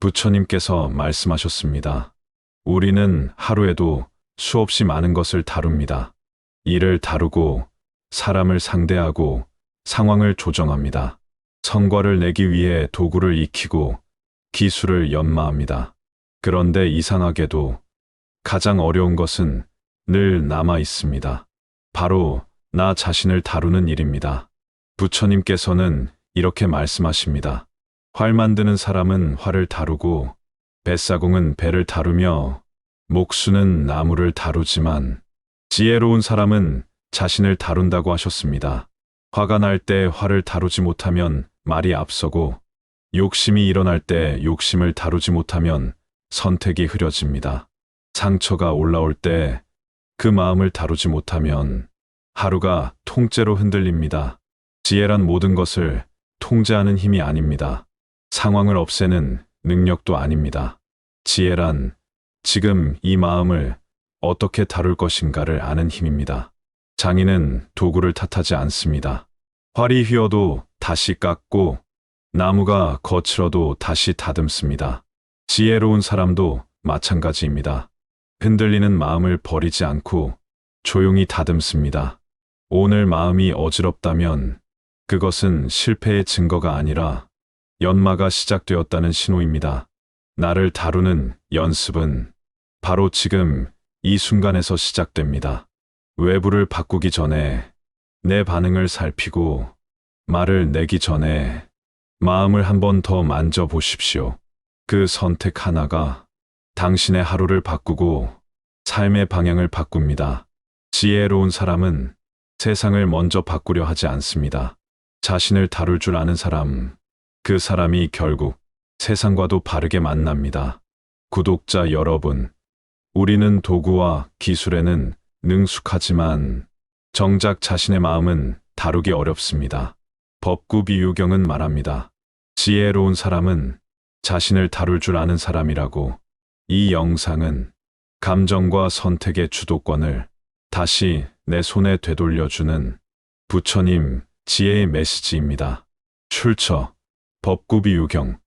부처님께서 말씀하셨습니다. 우리는 하루에도 수없이 많은 것을 다룹니다. 일을 다루고 사람을 상대하고 상황을 조정합니다. 성과를 내기 위해 도구를 익히고 기술을 연마합니다. 그런데 이상하게도 가장 어려운 것은 늘 남아 있습니다. 바로 나 자신을 다루는 일입니다. 부처님께서는 이렇게 말씀하십니다. 활 만드는 사람은 활을 다루고 뱃사공은 배를 다루며 목수는 나무를 다루지만 지혜로운 사람은 자신을 다룬다고 하셨습니다. 화가 날 때 화를 다루지 못하면 말이 앞서고 욕심이 일어날 때 욕심을 다루지 못하면 선택이 흐려집니다. 상처가 올라올 때 그 마음을 다루지 못하면 하루가 통째로 흔들립니다. 지혜란 모든 것을 통제하는 힘이 아닙니다. 상황을 없애는 능력도 아닙니다. 지혜란 지금 이 마음을 어떻게 다룰 것인가를 아는 힘입니다. 장인은 도구를 탓하지 않습니다. 활이 휘어도 다시 깎고 나무가 거칠어도 다시 다듬습니다. 지혜로운 사람도 마찬가지입니다. 흔들리는 마음을 버리지 않고 조용히 다듬습니다. 오늘 마음이 어지럽다면 그것은 실패의 증거가 아니라 연마가 시작되었다는 신호입니다. 나를 다루는 연습은 바로 지금 이 순간에서 시작됩니다. 외부를 바꾸기 전에 내 반응을 살피고 말을 내기 전에 마음을 한 번 더 만져보십시오. 그 선택 하나가 당신의 하루를 바꾸고 삶의 방향을 바꿉니다. 지혜로운 사람은 세상을 먼저 바꾸려 하지 않습니다. 자신을 다룰 줄 아는 사람, 그 사람이 결국 세상과도 바르게 만납니다. 구독자 여러분, 우리는 도구와 기술에는 능숙하지만 정작 자신의 마음은 다루기 어렵습니다. 법구 비 유경은 말합니다. 지혜로운 사람은 자신을 다룰 줄 아는 사람이라고. 이 영상은 감정과 선택의 주도권을 다시 내 손에 되돌려주는 부처님 지혜의 메시지입니다. 출처 법구비 유경